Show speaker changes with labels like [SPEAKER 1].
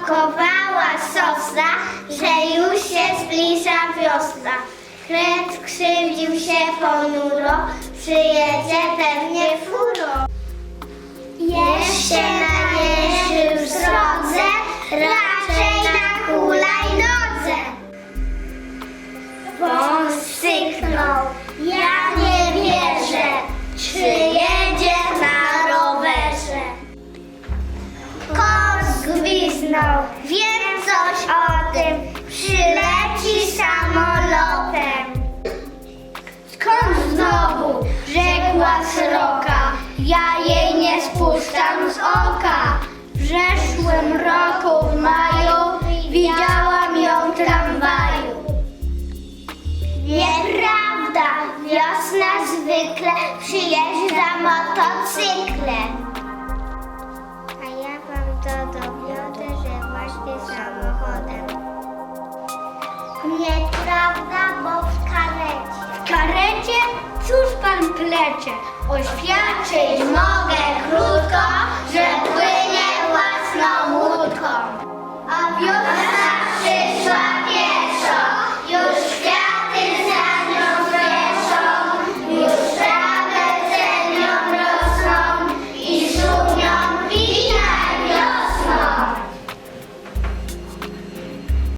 [SPEAKER 1] Początkowała sosna, że już się zbliża wiosna. Kręt krzywdził się ponuro, przyjedzie pewnie furo? Jeszcze na jeżył w drodze, raczej na kulajnodze. Wąs syknął. Wiem coś o tym, przyleci samolotem. Skąd znowu? Rzekła sroka, ja jej nie spuszczam z oka. W zeszłym roku w maju widziałam ją w tramwaju. Nieprawda, wiosna zwykle przyjeżdża motocyklem. Nieprawda, bo w karecie. W karecie? Cóż pan plecie? Oświadczyć mogę krótko, że